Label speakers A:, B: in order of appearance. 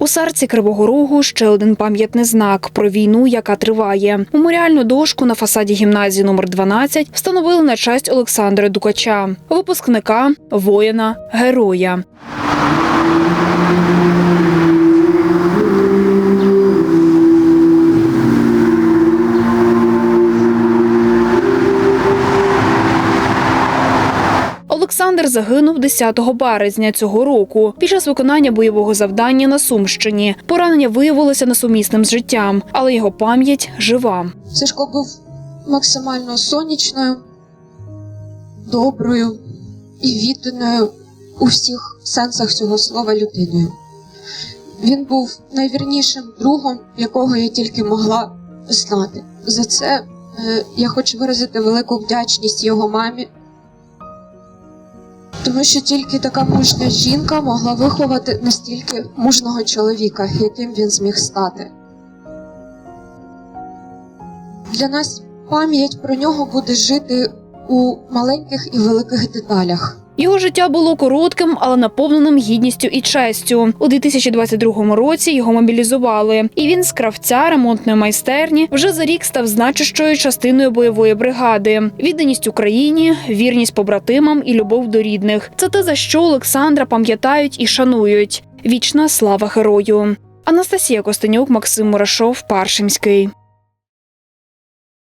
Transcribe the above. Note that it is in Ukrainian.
A: У серці Кривого Рогу ще один пам'ятний знак про війну, яка триває. Меморіальну дошку на фасаді гімназії номер 12 встановили на честь Олександра Дукача, випускника, воїна, героя. Олександр загинув 10 березня цього року під час виконання бойового завдання на Сумщині. Поранення виявилося несумісним з життям, але його пам'ять жива.
B: Сашко був максимально сонячною, доброю і відданою у всіх сенсах цього слова людиною. Він був найвірнішим другом, якого я тільки могла знати. За це е, я хочу виразити велику вдячність його мамі, тому що тільки така мужня жінка могла виховати настільки мужного чоловіка, яким він зміг стати. Для нас пам'ять про нього буде жити у маленьких і великих деталях.
A: Його життя було коротким, але наповненим гідністю і честю. У 2022 році його мобілізували, і він з кравця ремонтної майстерні вже за рік став значущою частиною бойової бригади. Відданість Україні, вірність побратимам і любов до рідних це те, за що Олександра пам'ятають і шанують. Вічна слава герою. Анастасія Костенюк, Максим Мурашов, Паршимський.